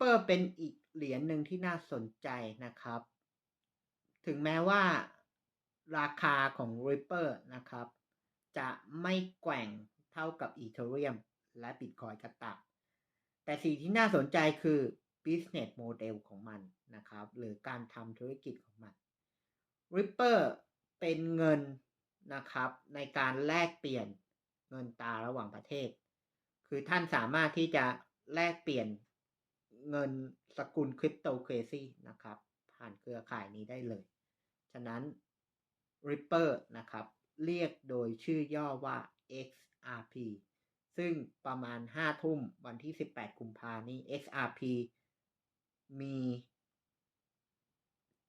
Ripper เป็นอีกเหรียญหนึ่งที่น่าสนใจนะครับ ถึงแม้ว่าราคาของ Ripper นะครับ จะไม่แกว่งเท่ากับ Ethereum และ Bitcoin ก็ตามแต่สิ่งที่น่าสนใจคือ business model ของมันนะครับ หรือการทำธุรกิจของมัน Ripper เป็นเงินนะครับในการแลกเปลี่ยนเงินตราระหว่างประเทศ คือท่านสามารถที่จะแลกเปลี่ยน เงินสกุลคริปโตเคอเรซีนะครับ ผ่านเครือข่ายนี้ได้เลย ฉะนั้น Ripper นะครับ เรียกโดยชื่อย่อว่า XRP ซึ่งประมาณ 5 ทุ่มวันที่ 18 กุมภานี้ XRP มี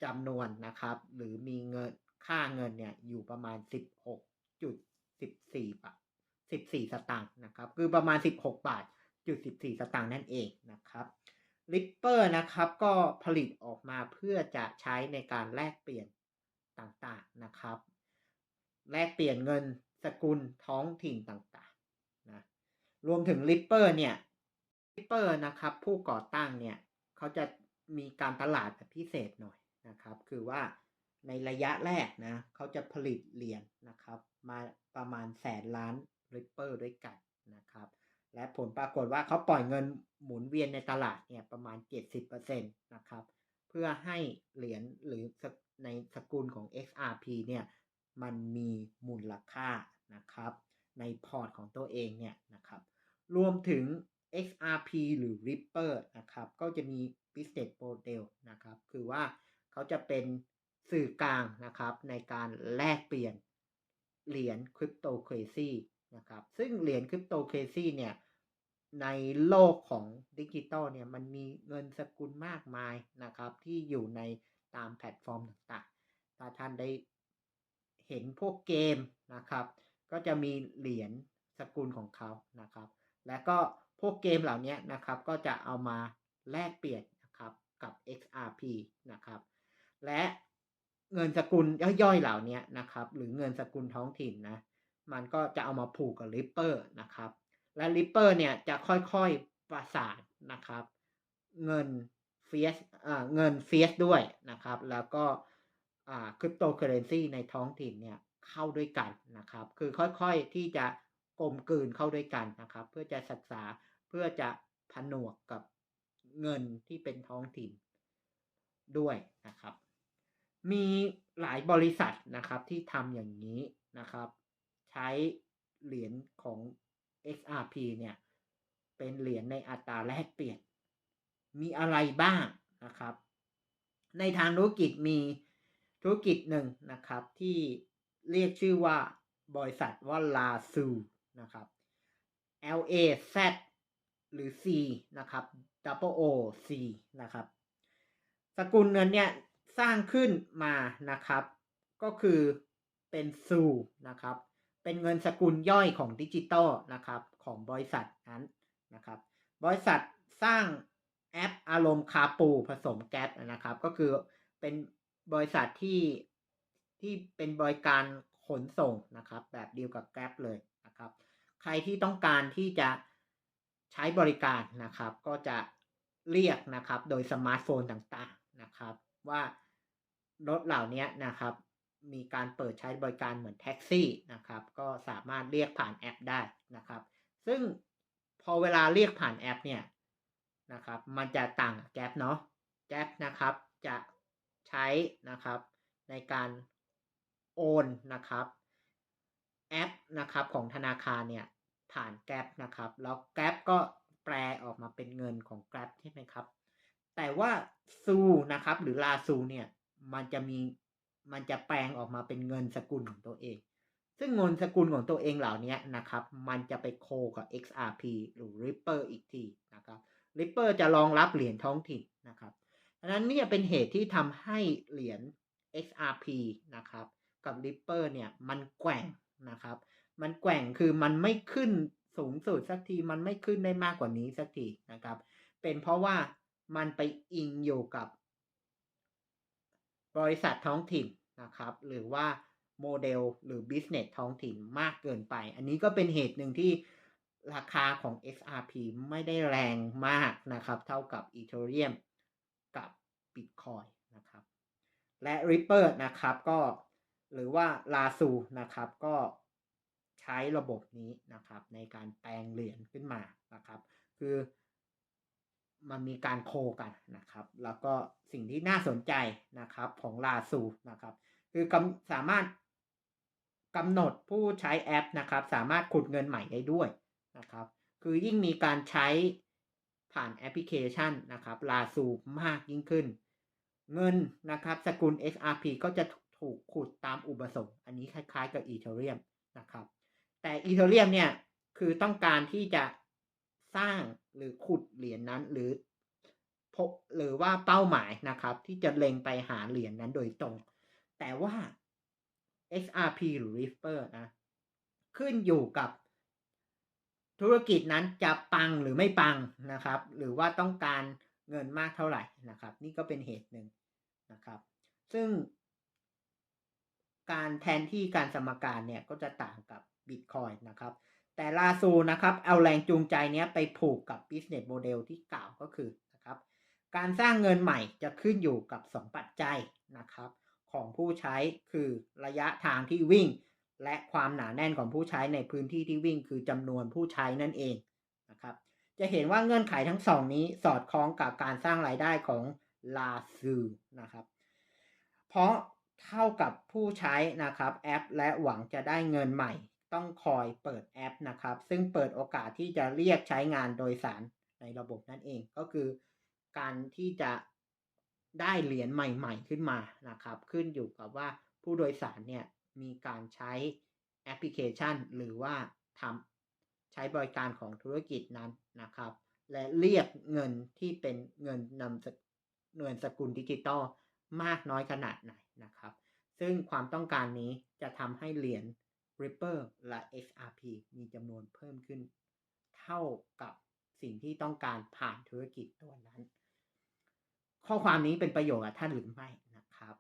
จำนวนนะครับ หรือมีเงินค่าเงินเนี่ย อยู่ประมาณ 16.14 บาท 14 สตางค์นะครับ คือประมาณ 16 บาทจุด14 สตางค์นั่นเองนะครับ Ripper นะครับก็ผลิตออกมาเพื่อจะใช้ในการแลกเปลี่ยนต่างๆนะครับ แลกเปลี่ยนเงินสกุลท้องถิ่นต่างๆนะรวมถึง Ripper เนี่ย Ripper นะครับผู้ก่อตั้งเนี่ยเขาจะมีการตลาดพิเศษหน่อยนะครับ คือว่าในระยะแรกนะเขาจะผลิตเหรียญนะครับ มาประมาณแสนล้าน Ripper ด้วยกันนะครับ และผลปรากฏว่าเขาปล่อยเงินหมุนเวียนในตลาดเนี่ยประมาณ 70%นะครับ เพื่อให้เหรียญหรือในสกุลของ XRP เนี่ยมันมีมูลค่านะครับในพอร์ตของตัวเองเนี่ยนะครับรวมถึง XRP หรือ Ripper นะครับก็จะมี business model นะครับคือว่าเขาจะเป็นสื่อกลางนะครับในการแลกเปลี่ยนเหรียญคริปโตเคอเรซี นะครับ ซึ่งเหรียญคริปโตเคซีเนี่ย ในโลกของดิจิตอลเนี่ย มันมีเงินสกุลมากมายนะครับ ที่อยู่ในตามแพลตฟอร์มต่างๆ ถ้าท่านได้เห็นพวกเกมนะครับ ก็จะมีเหรียญสกุลของเขานะครับ และก็พวกเกมเหล่านี้นะครับ ก็จะเอามาแลกเปลี่ยนนะครับกับ XRP นะครับ และเงินสกุลย่อยๆเหล่านี้นะครับ หรือเงินสกุลท้องถิ่นนะ มันก็จะเอามาผูกกับ Ripper นะครับ และ Ripper เนี่ยจะค่อยๆประสานนะครับ เงินเฟียสเงินเฟียสด้วยนะครับ แล้วก็คริปโตเคอเรนซีในท้องถิ่นเนี่ยเข้าด้วยกันนะครับ คือค่อยๆที่จะกลมกลืนเข้าด้วยกันนะครับ เพื่อจะศึกษาเพื่อจะผนวกกับเงินที่เป็นท้องถิ่นด้วยนะครับ มีหลายบริษัทนะครับที่ทำอย่างนี้นะครับ ใช้เหรียญของ XRP เนี่ย เป็นเหรียญในอัตราแลกเปลี่ยน มีอะไรบ้างนะครับ ในทางธุรกิจมีธุรกิจหนึ่งนะครับ ที่เรียกชื่อว่าบริษัทว่าลาซูนะครับ L A Z หรือ C นะครับ Double O C นะครับ สกุลเงินเนี่ยสร้างขึ้นมานะครับ ก็คือเป็นซูนะครับ เป็นเงินสกุลย่อยของดิจิตอลนะครับของบริษัทนั้นนะครับบริษัทสร้างแอปอารมณ์คาปูผสมแก๊สนะครับ ก็คือเป็นบริษัทที่ที่เป็นบริการขนส่งนะครับ แบบเดียวกับแก๊ปเลยนะครับ ใครที่ต้องการที่จะใช้บริการนะครับ ก็จะเรียกนะครับโดยสมาร์ทโฟนต่างๆนะครับ ว่ารถเหล่านี้นะครับ มีการเปิดใช้บริการเหมือนแท็กซี่นะครับ ก็สามารถเรียกผ่านแอปได้นะครับ ซึ่งพอเวลาเรียกผ่านแอปเนี่ยนะครับ มันจะต่างแก๊ปเนาะแก๊ปนะครับจะใช้นะครับในการโอนนะครับแอปนะครับของธนาคารเนี่ยผ่านแกร็บนะครับแล้วแกร็บก็แปลออกมาเป็นเงินของแกร็บใช่ไหมครับแต่ว่าซูนะครับหรือลาซูเนี่ยมันจะมี มันจะแปลงออกมาเป็นเงินสกุลของตัวเอง ซึ่งเงินสกุลของตัวเองเหล่านี้นะครับ มันจะไปโคกับ XRP หรือ Ripple อีกทีนะครับ Ripple จะรองรับเหรียญท้องถิ่นนะครับดังนั้นนี่เป็นเหตุที่ทำให้เหรียญ XRP นะครับ กับ Ripple เนี่ยมันแกว่งนะครับ มันแกว่งคือมันไม่ขึ้นสูงสุดสักทีมันไม่ขึ้นได้มากกว่านี้สักทีนะครับ เป็นเพราะว่ามันไปอิงอยู่กับ บริษัทท้องถิ่นนะครับ หรือว่าโมเดลหรือบิสเนสท้องถิ่นมากเกินไป อันนี้ก็เป็นเหตุหนึ่งที่ราคาของ XRP ไม่ได้แรงมากนะครับ เท่ากับ Ethereum กับ Bitcoin นะครับ และ Ripple นะครับก็หรือว่า Lasso นะครับก็ใช้ระบบนี้นะครับในการแปลงเหรียญขึ้นมานะครับ คือ มันมีการโคกันนะครับ แล้วก็สิ่งที่น่าสนใจนะครับของลาซูนะครับ คือกำสามารถกำหนดผู้ใช้แอปนะครับ สามารถขุดเงินใหม่ได้ด้วยนะครับ คือยิ่งมีการใช้ผ่านแอปพลิเคชันนะครับลาซูมากยิ่งขึ้น เงินนะครับ สกุล XRP ก็จะถูกขุดตามอุปสงค์ อันนี้คล้ายๆกับอีเทเรียมนะครับ แต่อีเทเรียมเนี่ยคือต้องการที่จะ สร้างหรือขุดเหรียญนนั้นหรือพบหรือว่าเป้าหมายนะครับ ที่จะเล็งไปหาเหรียญนนั้นโดยตรง แต่ว่า XRP หรือ Ripper นะขึ้นอยู่กับธุรกิจนั้นจะปังหรือไม่ปังนะครับ หรือว่าต้องการเงินมากเท่าไหร่นะครับ นี่ก็เป็นเหตุหนึ่งนะครับ ซึ่ง การแทนที่การสมการเนี่ยก็จะต่างกับ Bitcoin นะครับ แต่ลาซูนะครับเอาแรงจูงใจนี้ไปผูกกับ business model ที่กล่าวก็คือนะครับการสร้างเงินใหม่จะขึ้นอยู่กับ 2 ปัจจัยนะครับของผู้ใช้คือระยะทางที่วิ่ง และความหนาแน่นของผู้ใช้ในพื้นที่ที่วิ่ง คือจำนวนผู้ใช้นั่นเองนะครับจะเห็นว่าเงื่อนไขทั้งสองนี้สอดคล้องกับการสร้างรายได้ของลาซูนะครับเพราะเท่ากับผู้ใช้นะครับแอปและหวังจะได้เงินใหม่ ต้องคอยเปิดแอปนะครับ ซึ่งเปิดโอกาสที่จะเรียกใช้งานโดยสารในระบบนั่นเองก็คือการที่จะได้เหรียญใหม่ๆขึ้นมานะครับ ขึ้นอยู่กับว่าผู้โดยสารเนี่ยมีการใช้แอปพลิเคชัน หรือว่าทำใช้บริการของธุรกิจนั้นนะครับ และเรียกเงินที่เป็นเงินนำเงินสกุลดิจิตอลมากน้อยขนาดไหนนะครับ ซึ่งความต้องการนี้จะทำให้เหรียญ Ripple และ XRP มีจำนวนเพิ่มขึ้น เท่ากับสิ่งที่ต้องการผ่านธุรกิจตัวนั้น ข้อความนี้เป็นประโยชน์กับท่านหรือไม่นะครับ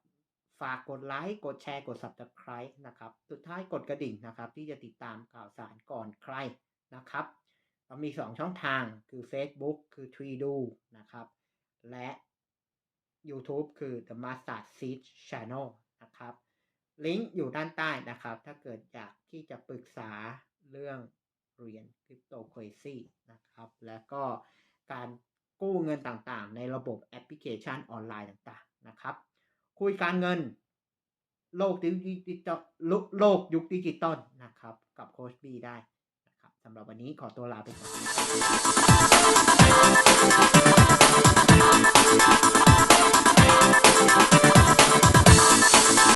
ฝากกดไลค์ กดแชร์ กด Subscribe นะครับ สุดท้ายกดกระดิ่งนะครับ ที่จะติดตามข่าวสารก่อนใครนะครับ เรามี 2 ช่องทางคือ Facebook คือ t r e d o นะครับ และ YouTube คือ The Master Seed Channel นะครับ ลิงก์อยู่ด้านใต้นะครับ ถ้าเกิดอยากที่จะปรึกษาเรื่องเหรียญคริปโตเคอเรนซีนะครับ แล้วก็การกู้เงินต่างๆ ในระบบแอปพลิเคชันออนไลน์ต่างๆนะครับ คุยการเงินโลกดิจิตอลโลกยุคดิจิตอลนะครับ กับโคชบีได้นะครับสำหรับวันนี้ขอตัวลาไปก่อน